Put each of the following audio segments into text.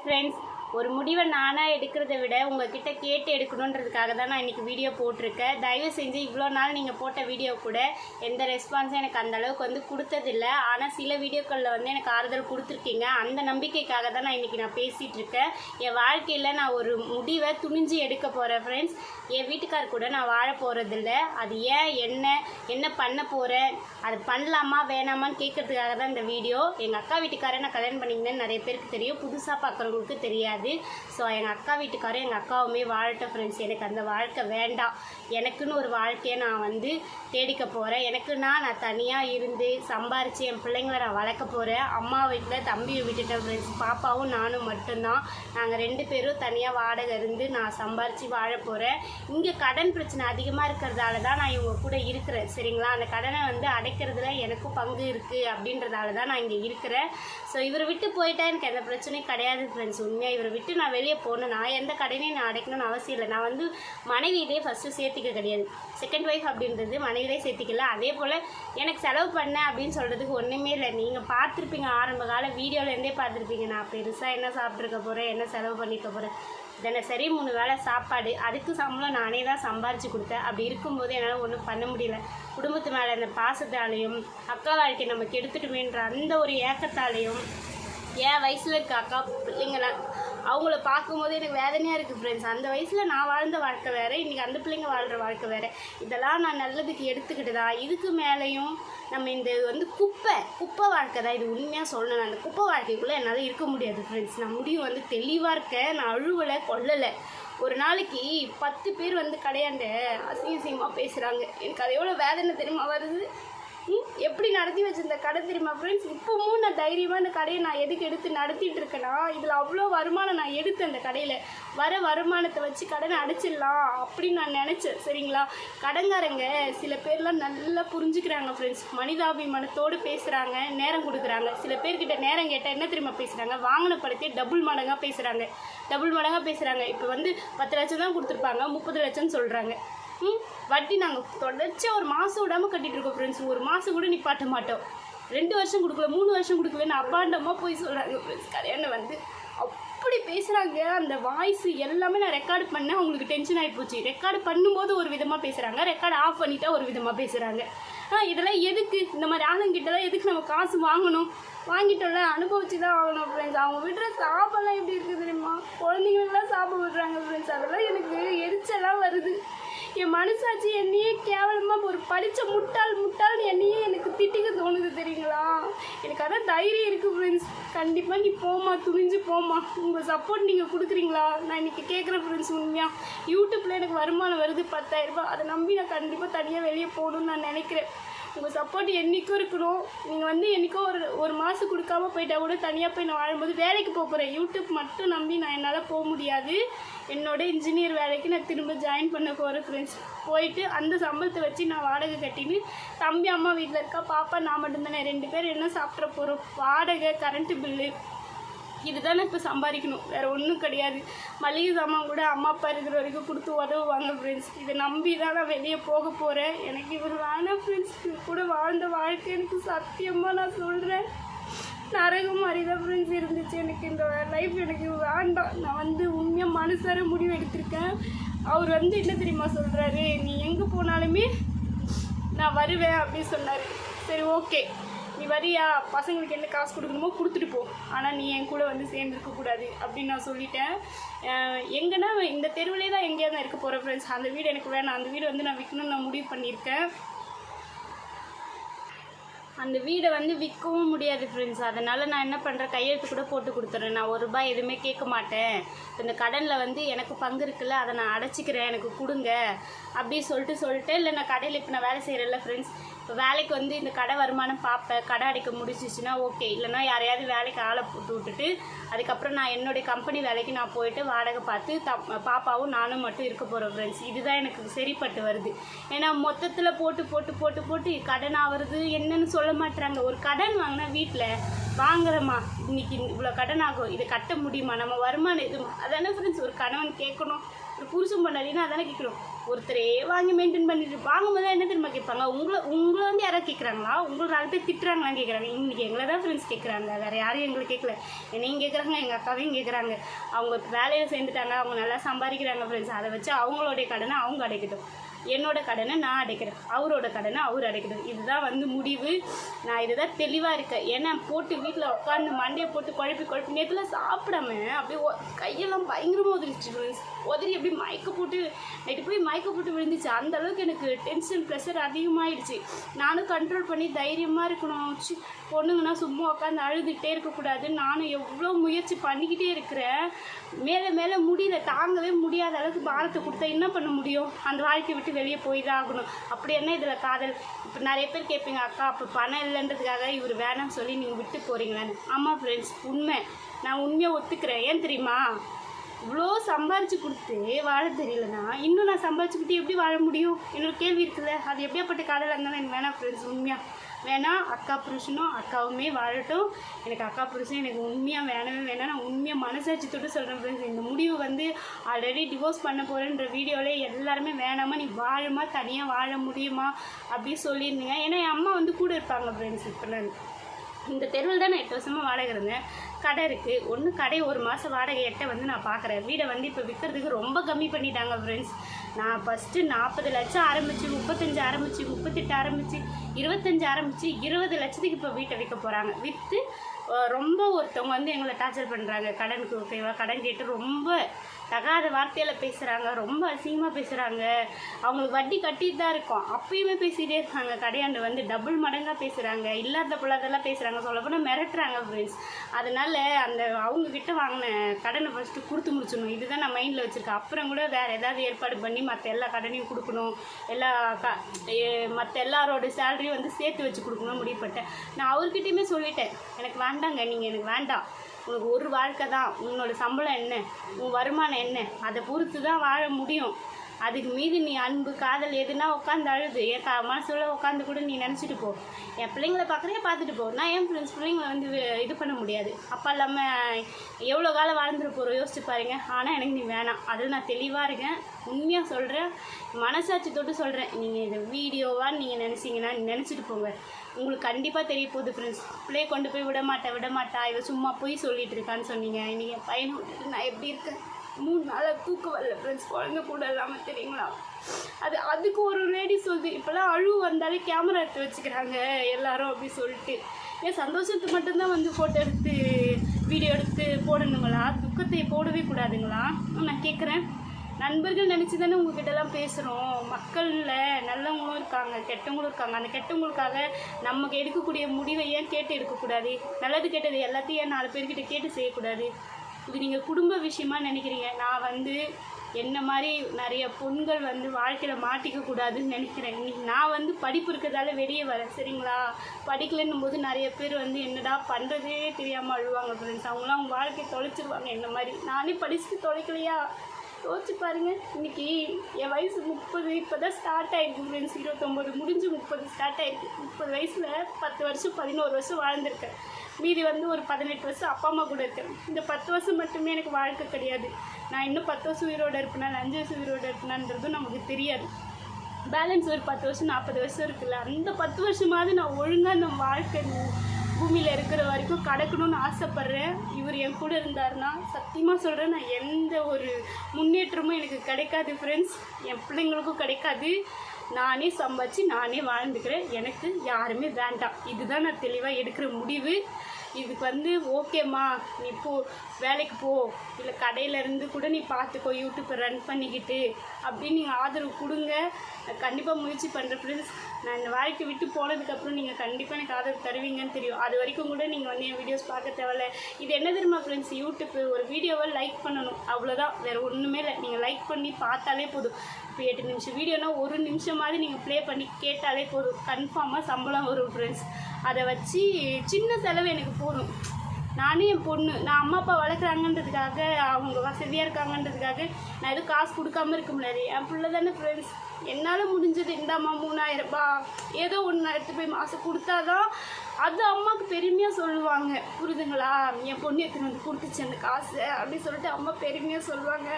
Friends ஒரு முடிவை நானாக எடுக்கிறத விட உங்ககிட்ட கேட்டு எடுக்கணுன்றதுக்காக தான் நான் இன்றைக்கி வீடியோ போட்டிருக்கேன். தயவு செஞ்சு இவ்வளோ நாள் நீங்கள் போட்ட வீடியோ கூட எந்த ரெஸ்பான்ஸும் எனக்கு அந்த அளவுக்கு வந்து கொடுத்ததில்லை. ஆனால் சில வீடியோக்களில் வந்து எனக்கு ஆறுதல் கொடுத்துருக்கீங்க. அந்த நம்பிக்கைக்காக தான் நான் இன்றைக்கி நான் பேசிகிட்டு இருக்கேன். என் வாழ்க்கையில் நான் ஒரு முடிவை துணிஞ்சு எடுக்க போகிறேன் ஃப்ரெண்ட்ஸ் என் வீட்டுக்கார் கூட நான் வாழ போகிறதில்ல அது ஏன் என்ன என்ன பண்ண போகிறேன் அது பண்ணலாமா வேணாமான்னு கேட்கறதுக்காக தான் இந்த வீடியோ. எங்கள் அக்கா வீட்டுக்காரை நான் கல்யாணம் பண்ணிங்கன்னு நிறைய பேருக்கு தெரியும். புதுசாக பார்க்குறவங்களுக்கு தெரியாது. ஸோ எங்கள் அக்கா வீட்டுக்காரும் எங்கள் அக்காவுமே வாழட்டும் ஃப்ரெண்ட்ஸ் எனக்கு அந்த வாழ்க்கை வேண்டாம். எனக்குன்னு ஒரு வாழ்க்கையை நான் வந்து தேடிக்க போகிறேன் எனக்குன்னா நான் தனியாக இருந்து சம்பாரித்து என் பிள்ளைங்களை நான் வளர்க்க போகிறேன் அம்மா வீட்டில் தம்பியை விட்டுட்டேன் ஃப்ரெண்ட்ஸ் பாப்பாவும் நானும் மட்டும்தான். நாங்கள் ரெண்டு பேரும் தனியாக வாடகை இருந்து நான் சம்பாரித்து வாழ போகிறேன் இங்கே கடன் பிரச்சனை அதிகமாக இருக்கிறதால தான் நான் இவங்க கூட இருக்கிறேன். சரிங்களா? அந்த கடனை வந்து அடைக்கிறதுல எனக்கும் பங்கு இருக்குது அப்படின்றதால தான் நான் இங்கே இருக்கிறேன். ஸோ இவரை விட்டு போயிட்டா எனக்கு எந்த பிரச்சனையும் கிடையாது ஃப்ரெண்ட்ஸ் உண்மையாக இவர் விட்டு நான் வெளியே போகணும். நான் எந்த கடனையும் நான் அடைக்கணும்னு அவசியம் இல்லை. நான் வந்து மனைவியிலே ஃபஸ்ட்டு சேர்த்திக்க கிடையாது. செகண்ட் ஒய்ஃப் அப்படின்றது மனைவியிலே சேர்த்திக்கல. அதே போல் எனக்கு செலவு பண்ணேன் அப்படின்னு சொல்கிறதுக்கு ஒன்றுமே இல்லை. நீங்கள் பார்த்துருப்பீங்க ஆரம்ப கால வீடியோலேருந்தே பார்த்துருப்பீங்க. நான் பெருசாக என்ன சாப்பிட்ருக்க போகிறேன் என்ன செலவு பண்ணிக்க போகிறேன் தினசரி மூணு வேளை சாப்பாடு. அதுக்கு சம்பளம் நானே தான் சம்பாரிச்சு கொடுத்தேன். அப்படி இருக்கும்போது என்னால் ஒன்றும் பண்ண முடியல. குடும்பத்து மேலே அந்த பாசத்தாலையும் அக்கா வாழ்க்கை நம்ம கெடுத்துட்டுமேன்ற அந்த ஒரு ஏக்கத்தாலையும் என் வயசில் இருக்க அக்கா பிள்ளைங்களாம் அவங்கள பார்க்கும்போது எனக்கு வேதனையாக இருக்குது ஃப்ரெண்ட்ஸ் அந்த வயசில் நான் வாழ்ந்த வாழ்க்கை வேறு இன்றைக்கி அந்த பிள்ளைங்க வாழ்கிற வாழ்க்கை வேறு. இதெல்லாம் நான் நல்லதுக்கு எடுத்துக்கிட்டுதா? இதுக்கு மேலேயும் நம்ம இந்த வந்து குப்பை குப்பை வாழ்க்கை தான் இது உண்மையாக சொல்லணும். அந்த குப்பை வாழ்க்கைக்குள்ளே என்னால் இருக்க முடியாது ஃப்ரெண்ட்ஸ் நான் முடிவு வந்து தெளிவாக இருக்கேன். நான் அழுவலை கொல்லலை. ஒரு நாளைக்கு பத்து பேர் வந்து கடையாண்ட அசிங்க அசிங்கமாக பேசுகிறாங்க எனக்கு அது எவ்வளோ வேதனை தெரியுமா வருது? எப்படி நடத்தி வச்சிருந்த கடை தெரியுமா ஃப்ரெண்ட்ஸ் இப்போவும் நான் தைரியமாக இந்த கடையை நான் எதுக்கு எடுத்து நடத்திட்டு இருக்கேன்னா இதில் அவ்வளோ வருமானம் நான் எடுத்தேன் அந்த கடையில். வர வருமானத்தை வச்சு கடனை அடைச்சிடலாம் அப்படின்னு நான் நினச்சேன் சரிங்களா? கடன்காரங்க சில பேர்லாம் நல்லா புரிஞ்சுக்கிறாங்க ஃப்ரெண்ட்ஸ் மனிதாபிமானத்தோடு பேசுகிறாங்க நேரம் கொடுக்குறாங்க. சில பேர்கிட்ட நேரம் கேட்டால் என்ன தெரியுமா பேசுகிறாங்க வாங்கின படத்தையே டபுள் மடங்காக பேசுகிறாங்க டபுள் மடங்காக பேசுகிறாங்க இப்போ வந்து பத்து லட்சம் தான் கொடுத்துருப்பாங்க முப்பது லட்சம்னு சொல்கிறாங்க வட்டி நாங்கள் தொடர்ச்சியாக ஒரு மாதம் விடாமல் கட்டிட்டு இருக்கோம் ஃப்ரெண்ட்ஸ் ஒரு மாதம் கூட நிப்பாட்ட மாட்டோம். ரெண்டு வருஷம் கொடுக்கல மூணு வருஷம் கொடுக்கலன்னு அப்பாண்டமாக போய் சொல்கிறாங்க ஃப்ரெண்ட்ஸ் கல்யாணம் வந்து அப்படி பேசுகிறாங்க அந்த வாய்ஸ் எல்லாமே நான் ரெக்கார்டு பண்ணேன். அவங்களுக்கு டென்ஷன் ஆகி போச்சு. ரெக்கார்டு பண்ணும்போது ஒரு விதமாக பேசுகிறாங்க ரெக்கார்டு ஆஃப் பண்ணிட்டா ஒரு விதமாக பேசுகிறாங்க ஆ இதெல்லாம் எதுக்கு? இந்த மாதிரி ஆளுங்கிட்டலாம் எதுக்கு நம்ம காசு வாங்கணும்? வாங்கிட்டோம்ல அனுபவிச்சு தான் ஆகணும் ஃப்ரெண்ட்ஸ் அவங்க விடுற சாப்பாடுலாம் எப்படி இருக்குது தெரியுமா? குழந்தைங்களெலாம் சாப்பிட விடுறாங்க ஃப்ரெண்ட்ஸ் அதெல்லாம் எனக்கு எரிச்சலாக வருது. என் மனசாட்சி என்னையே கேவலமாக ஒரு படித்த முட்டாள் முட்டாள்னு என்னையே எனக்கு திட்டிக்க தோணுது தெரியுங்களா? எனக்கு அதான் தைரியம் இருக்குது ஃப்ரெண்ட்ஸ் கண்டிப்பாக நீ போமா துணிஞ்சு போமா உங்கள் சப்போர்ட் நீங்கள் கொடுக்குறீங்களா? நான் இன்றைக்கி கேட்குறேன் ஃப்ரெண்ட்ஸ் உண்மையாக யூடியூப்பில் எனக்கு வருமானம் வருது பத்தாயிரரூபா அதை நம்பி நான் கண்டிப்பாக தனியாக வெளியே போகணும்னு நான் நினைக்கிறேன். உங்கள் சப்போர்ட் என்றைக்கும் இருக்கணும். நீங்கள் வந்து என்றைக்கோ ஒரு ஒரு மாதம் கொடுக்காம போயிட்டா கூட தனியாக போய் நான் வாழும்போது வேலைக்கு போக போகிறேன் யூடியூப் மட்டும் நம்பி நான் என்னால் போக முடியாது. என்னோட இன்ஜினியர் வேலைக்கு நான் திரும்ப ஜாயின் பண்ண போகிறேன் ஃப்ரெண்ட்ஸ் போயிட்டு அந்த சம்பளத்தை வச்சு நான் வாடகை கட்டின்னு தம்பி அம்மா வீட்டில் இருக்கா பாப்பா நான் மட்டும்தானே. ரெண்டு பேர் என்ன சாப்பிட்ற போகிறோம் வாடகை கரண்ட்டு பில்லு இதுதானே இப்போ சம்பாதிக்கணும். வேறு ஒன்றும் கிடையாது. மளிகை சாமான் கூட அம்மா அப்பா இருக்கிற வரைக்கும் கொடுத்து உதவுவாங்க ஃப்ரெண்ட்ஸ் இதை நம்பி தான் நான் வெளியே போக போகிறேன் எனக்கு இவர் வேணாம் ஃப்ரெண்ட்ஸ் கூட வாழ்ந்த வாழ்க்கை எனக்கு சத்தியமாக நான் சொல்கிறேன் நரக மாதிரி தான் ஃப்ரெண்ட்ஸ் இருந்துச்சு எனக்கு இந்த லைஃப் எனக்கு வேண்டாம். நான் வந்து உண்மையாக மனசார முடிவு எடுத்திருக்கேன். அவர் வந்து என்ன தெரியுமா சொல்கிறாரு நீ எங்கே போனாலுமே நான் வருவேன் அப்படின்னு சொன்னார். சரி ஓகே நீ வரியா பசங்களுக்கு என்ன காசு கொடுக்கணுமோ கொடுத்துட்டு போ. ஆனால் நீ என் கூட வந்து சேர்ந்துருக்கக்கூடாது அப்படின்னு நான் சொல்லிட்டேன். எங்கன்னா இந்த தெருவிலே தான் எங்கேயா தான் இருக்க போகிறேன் ஃப்ரெண்ட்ஸ் அந்த வீடு எனக்கு வேணாம். அந்த வீடு வந்து நான் விற்கணும்னு நான் முடிவு பண்ணியிருக்கேன். அந்த வீடை வந்து விற்கவும் முடியாது ஃப்ரெண்ட்ஸ் அதனால் நான் என்ன பண்ணுறேன் கையெழுத்து கூட போட்டு கொடுத்துட்றேன் நான் ஒரு ரூபாய் எதுவுமே கேட்க மாட்டேன். இந்த கடனில் வந்து எனக்கு பங்கு இருக்குல்ல அதை நான் அடைச்சிக்கிறேன். எனக்கு கொடுங்க. அப்படி சொல்லிட்டு சொல்லிட்டு இல்லை நான் கடையில் இப்போ நான் வேலை செய்கிறேன்ல ஃப்ரெண்ட்ஸ் இப்போ வேலைக்கு வந்து இந்த கடை வருமானம் பார்ப்பேன் கடை அடைக்க முடிச்சிச்சுன்னா ஓகே இல்லைன்னா யாரையாவது வேலைக்கு ஆளை போட்டு விட்டுட்டு அதுக்கப்புறம் நான் என்னுடைய கம்பெனி வேலைக்கு நான் போயிட்டு வாடகை பார்த்து த பாப்பாவும் நானும் மட்டும் இருக்க போகிறோம் ஃப்ரெண்ட்ஸ் இதுதான் எனக்கு சரிப்பட்டு வருது. ஏன்னா மொத்தத்தில் போட்டு போட்டு போட்டு போட்டு கடன் ஆகுறது என்னன்னு சொல்ல மாட்டுறாங்க ஒரு கடன் வாங்கினா வீட்டில் வாங்குறோமா இன்னைக்கு இவ்வளோ கடன் ஆகும். இதை கட்ட முடியுமா? நம்ம வருமானம் இது அதானே ஃப்ரெண்ட்ஸ் ஒரு கணவன் கேட்கணும். புருஷன் பண்ணாலின்னா அதானே கேட்கணும் ஒருத்தரே வாங்கி மெயின்டைன் பண்ணிட்டு வாங்கும்போது என்ன தெரியுமா கேட்பாங்க? உங்களை உங்களை வந்து யாராவது கேட்குறாங்களா? உங்களை நாலு பேர் திட்டுறாங்களான்னு கேட்குறாங்க. இன்னைக்கு எங்களை தான் ஃப்ரெண்ட்ஸ் கேட்குறாங்க. வேறு யாரையும் எங்களை கேட்கல. என்னையும் கேட்குறாங்க எங்கள் அக்காவையும் கேட்குறாங்க. அவங்க வேலையில் சேர்ந்துட்டாங்க அவங்க நல்லா சம்பாதிக்கிறாங்க ஃப்ரெண்ட்ஸ் அதை வச்சு அவங்களுடைய கடனை அவங்க அடைக்கட்டும். என்னோட கடனை நான் அடைக்கிறேன். அவரோட கடனை அவர் அடைக்கிறது இதுதான் வந்து முடிவு. நான் இதுதான் தெளிவாக இருக்கேன். ஏன்னா போட்டு வீட்டில் உட்காந்து மண்டையை போட்டு குழப்பி குழப்பி நேரத்தில் சாப்பிடாம அப்படியே ஒ- கையெல்லாம் பயங்கரமாக உதறிச்சு friends. உதறி அப்படியே மயக்க போட்டு நைட்டு போய் மயக்க போட்டு விழுந்துச்சு. அந்த அளவுக்கு எனக்கு டென்ஷன் ப்ரெஷர் அதிகமாகிடுச்சு நானும் கண்ட்ரோல் பண்ணி தைரியமாக இருக்கணும். சி பொண்ணுங்கன்னா சும்மா உட்காந்து அழுதுகிட்டே இருக்கக்கூடாது. நானும் எவ்வளோ முயற்சி பண்ணிக்கிட்டே இருக்கிறேன். மேலே மேலே முடியல. தாங்கவே முடியாத அளவுக்கு பாரத்தை கொடுத்தா என்ன பண்ண முடியும்? அந்த வாழ்க்கையை விட்டு வெளியே போய் தான் ஆகணும் அப்படி என்ன இதில் காதல்? இப்போ நிறைய பேர் கேட்பீங்க அக்கா அப்போ பணம் இல்லைன்றதுக்காக இவர் வேணாம்னு சொல்லி நீங்கள் விட்டு போகிறீங்களான்னு ஆமாம் ஃப்ரெண்ட்ஸ் உண்மை. நான் உண்மையாக ஒத்துக்கிறேன். ஏன் தெரியுமா? இவ்வளோ சம்பாரிச்சு கொடுத்து வாழ தெரியலனா இன்னும் நான் சம்பாரிச்சுக்கிட்டு எப்படி வாழ முடியும்? என்னோட கேள்வி இருக்குல்ல. அது எப்படியாப்பட்ட காதலாக இருந்தாலும் எனக்கு வேணாம் ஃப்ரெண்ட்ஸ் உண்மையாக வேணா அக்கா புருஷனும் அக்காவுமே வாழட்டும். எனக்கு அக்கா புருஷன் எனக்கு உண்மையாக வேணவே வேணாம். நான் உண்மையாக மனசாட்சி தொட்டு சொல்கிறேன் ஃப்ரெண்ட்ஸ் இந்த முடிவு வந்து ஆல்ரெடி டிவோர்ஸ் பண்ண போகிறேன்ற வீடியோவில் எல்லாருமே வேணாமா நீ வாழுமா தனியாக வாழ முடியுமா அப்படின்னு சொல்லியிருந்தீங்க. ஏன்னா என் அம்மா வந்து கூட இருப்பாங்க ஃப்ரெண்ட்ஸ் இப்போ நான் இந்த தெருவில் தான் நான் எட்டு வருஷமாக வாடகை இருந்தேன். கடை இருக்குது ஒன்று கடை ஒரு மாதம் வாடகை எட்ட வந்து நான் பார்க்குறேன் வீடை வந்து இப்போ விற்கிறதுக்கு ரொம்ப கம்மி பண்ணிட்டாங்க ஃப்ரெண்ட்ஸ் நான் ஃபஸ்ட்டு நாற்பது லட்சம் ஆரம்பித்து முப்பத்தஞ்சு ஆரம்பித்து முப்பத்தெட்டு ஆரம்பித்து இருபத்தஞ்சு ஆரம்பித்து இருபது லட்சத்துக்கு இப்போ வீட்டை விற்க போகிறாங்க விற்று ரொம்ப ஒருத்தவங்க வந்து எங்களை டார்ச்சர் பண்ணுறாங்க கடனுக்கு ஓகேவா கடன் கேட்டு ரொம்ப தகாத வார்த்தையில் பேசுகிறாங்க ரொம்ப அசிங்கமாக பேசுகிறாங்க அவங்களுக்கு வட்டி கட்டிட்டு தான் இருக்கோம். அப்பயுமே பேசிகிட்டே இருக்காங்க. கடையாண்டு வந்து டபுள் மடங்காக பேசுகிறாங்க இல்லாத பிள்ளாதெல்லாம் பேசுகிறாங்க சொல்லப்போனால் மிரட்டுறாங்க ஃப்ரெண்ட்ஸ் அதனால் அந்த அவங்கக்கிட்ட வாங்கின கடனை ஃபஸ்ட்டு கொடுத்து முடிச்சிடணும். இதுதான் நான் மைண்டில் வச்சுருக்கேன். அப்புறம் கூட வேறு ஏதாவது ஏற்பாடு பண்ணி மற்ற எல்லா கடனையும் கொடுக்கணும். எல்லா க மற்ற எல்லாரோட சேலரியும் வந்து சேர்த்து வச்சு கொடுக்கணும் முடிவு பண்ணிட்டேன். நான் அவர்கிட்டயுமே சொல்லிட்டேன். எனக்கு வேண்டாங்க. நீங்கள் எனக்கு வேண்டாம். உனக்கு ஒரு வாழ்க்கை தான். உன்னோட சம்பளம் என்ன? உன் வருமானம் என்ன? அதை பொறுத்து தான் வாழ முடியும். அதுக்கு மீது நீ அன்பு காதல் எதுனா உட்காந்து அழுது. என் க மனசுல உட்காந்து கூட நீ நினச்சிட்டு போ. என் பிள்ளைங்கள பார்க்குறே பார்த்துட்டு போ. நான் என் ஃப்ரெண்ட்ஸ் பிள்ளைங்களை வந்து இது பண்ண முடியாது? அப்பா இல்லாமல் எவ்வளோ காலம் வாழ்ந்துட்டு போகிறோம் யோசிச்சு பாருங்க. ஆனால் எனக்கு நீ வேணாம். அதில் நான் தெளிவாக இருக்கேன். உண்மையாக சொல்கிறேன் மனசாட்சி தொட்டு சொல்கிறேன் நீங்கள் இந்த வீடியோவாக நீங்கள் நினச்சிங்கன்னா நினச்சிட்டு போங்க. உங்களுக்கு கண்டிப்பாக தெரிய போகுது ஃப்ரெண்ட்ஸ் பிள்ளைய கொண்டு போய் விட மாட்டேன் விட மாட்டா இவ சும்மா போய் சொல்லிட்டு இருக்கான்னு சொன்னீங்க. நீங்கள் என் பையனை விட்டுட்டு நான் எப்படி இருக்கேன்? மூணு நாளாக தூக்கம் வரல ஃப்ரெண்ட்ஸ் குழந்தை கூட இல்லாமல் தெரியுங்களா? அது அதுக்கு ஒரு லேடி சொல்லுது இப்போலாம் அழுவு வந்தாலே கேமரா எடுத்து வச்சுக்கிறாங்க எல்லாரும் அப்படி சொல்லிட்டு. ஏன் சந்தோஷத்துக்கு மட்டும்தான் வந்து ஃபோட்டோ எடுத்து வீடியோ எடுத்து போடணுங்களா? துக்கத்தை போடவே கூடாதுங்களா? நான் கேட்குறேன் நண்பர்கள் நினச்சி தானே உங்ககிட்டலாம் பேசுகிறோம் மக்களில் நல்லவங்களும் இருக்காங்க கெட்டவங்களும் இருக்காங்க. அந்த கெட்டவங்களுக்காக நமக்கு எடுக்கக்கூடிய முடிவை ஏன் கேட்டு எடுக்கக்கூடாது? நல்லது கெட்டது எல்லாத்தையும் ஏன் நாலு பேர்கிட்ட கேட்டு செய்யக்கூடாது? இது நீங்கள் குடும்ப விஷயமா நினைக்கிறீங்க? நான் வந்து என்ன மாதிரி நிறைய பெண்கள் வந்து வாழ்க்கையில் மாட்டிக்க கூடாதுன்னு நினைக்கிறேன். இன்றைக்கி நான் வந்து படிப்பு இருக்கிறதால வெளியே வரேன். சரிங்களா? படிக்கலைன்னும் போது நிறைய பேர் வந்து என்னடா பண்ணுறதே தெரியாமல் அழுவாங்க ஃப்ரெண்ட்ஸ் அவங்களாம் அவங்க வாழ்க்கையை தொலைச்சிருவாங்க. என்ன மாதிரி? நானே படிச்சுட்டு தொலைக்கலையா? யோசிச்சு பாருங்க. இன்னைக்கு என் வயசு முப்பது இப்போ தான் ஸ்டார்ட் ஆயிருக்கு ஃப்ரெண்ட்ஸ் இருபத்தொம்போது முடிஞ்சு முப்பது ஸ்டார்ட் ஆயிருக்கு. முப்பது வயசில் பத்து வருஷம் பதினோரு வருஷம் வாழ்ந்திருக்கேன். மீதி வந்து ஒரு பதினெட்டு வருஷம் அப்பா அம்மா கூட இருக்கேன். இந்த பத்து வருஷம் மட்டுமே எனக்கு வாழ்க்கை கிடையாது. நான் இன்னும் பத்து வருஷம் உயிரோடு இருப்பேனா அஞ்சு வருஷம் உயிரோடு இருப்பேனான்றதும் நமக்கு தெரியாது. பேலன்ஸ் ஒரு பத்து வருஷம் நாற்பது வருஷம் இருக்குல்ல. அந்த பத்து வருஷமாவது நான் ஒழுங்காக அந்த வாழ்க்கை பூமியில் இருக்கிற வரைக்கும் கடக்கணும்னு ஆசைப்பட்றேன். இவர் என் கூட இருந்தாருன்னா சத்தியமாக சொல்கிறேன் நான் எந்த ஒரு முன்னேற்றமும் எனக்கு கிடைக்காது ஃப்ரெண்ட்ஸ் என் பிள்ளைங்களுக்கும் கிடைக்காது. நானே சம்பாதிச்சு நானே வாழ்ந்துக்கிறேன். எனக்கு யாருமே வேண்டாம். இதுதான் நான் தெளிவாக எடுக்கிற முடிவு. இதுக்கு வந்து ஓகேம்மா. நீ போ வேலைக்கு போ. இல்லை கடையில இருந்து கூட நீ பார்த்துக்கோ யூடியூப்பை ரன் பண்ணிக்கிட்டு அப்படின்னு நீங்கள் ஆதரவு கொடுங்க. கண்டிப்பாக முயற்சி பண்ணுறேன் ஃப்ரெண்ட்ஸ் நான் இந்த வாழ்க்கை விட்டு போனதுக்கப்புறம் நீங்கள் கண்டிப்பாக எனக்கு ஆதரவு தருவீங்கன்னு தெரியும். அது வரைக்கும் கூட நீங்கள் வந்து என் வீடியோஸ் பார்க்க தேவையில்ல. இது என்ன தெரியுமா ஃப்ரெண்ட்ஸ் யூடியூப்பு ஒரு வீடியோவை லைக் பண்ணணும். அவ்வளோதான் வேறு ஒன்றுமே இல்லை. நீங்கள் லைக் பண்ணி பார்த்தாலே போதும். இப்போ எட்டு நிமிஷம் வீடியோனால் ஒரு நிமிஷமாவது நீங்கள் ப்ளே பண்ணி கேட்டாலே போதும். கன்ஃபார்மாக சம்பளம் வரும் ஃப்ரெண்ட்ஸ் அதை வச்சு சின்ன செலவு எனக்கு போதும். நானே என் பொண்ணு நான் அம்மா அப்பா வளர்க்குறாங்கன்றதுக்காக அவங்க வசதியாக இருக்காங்கன்றதுக்காக நான் எதுவும் காசு கொடுக்காம இருக்க முடியாது. என் பிள்ளை தானே ஃப்ரெண்ட்ஸ் என்னால் முடிஞ்சது இந்தாம்மா மூணாயிரம் ரூபாய் ஏதோ ஒன்று எடுத்து போய் மாதம் கொடுத்தாதான் அது அம்மாவுக்கு பெருமையாக சொல்லுவாங்க. புரிதுங்களா என் பொண்ணு எத்தனை வந்து கொடுத்துச்சு அந்த காசு அப்படின்னு சொல்லிட்டு அம்மா பெருமையாக சொல்லுவாங்க.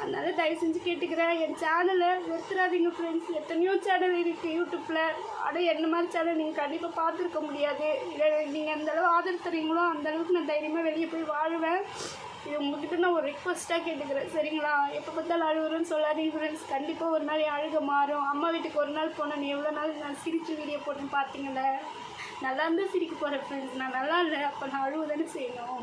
அதனால தயவு செஞ்சு கேட்டுக்கிறேன். என் சேனலை நிறுத்துறாதீங்க ஃப்ரெண்ட்ஸ் எத்தனையோ சேனல் இருக்குது யூடியூப்பில் ஆனால் என்ன மாதிரி சேனல் நீங்கள் கண்டிப்பாக பார்த்துருக்க முடியாது. இல்லை நீங்கள் எந்த அளவு ஆதரவு தரீங்களோ அந்த அளவுக்கு நான் தைரியமாக வெளியே போய் வாழுவேன். இது உங்ககிட்ட நான் ஒரு ரிக்வஸ்ட்டாக கேட்டுக்கிறேன். சரிங்களா? எப்போ பார்த்தாலும் அழுகுறேன்னு சொல்லாதீங்க ஃப்ரெண்ட்ஸ் கண்டிப்பாக ஒரு நாள் அழுக மாறும். அம்மா வீட்டுக்கு ஒரு நாள் போனேன் நீ எவ்வளோ நாள் நான் சிரிச்சு வீடியோ போட்டுன்னு பார்த்தீங்களே நல்லா இருந்தால் சிரிக்க போகிறேன் ஃப்ரெண்ட்ஸ் நான் நல்லா இல்லை. அப்போ நான் அழுவதானே செய்யணும்?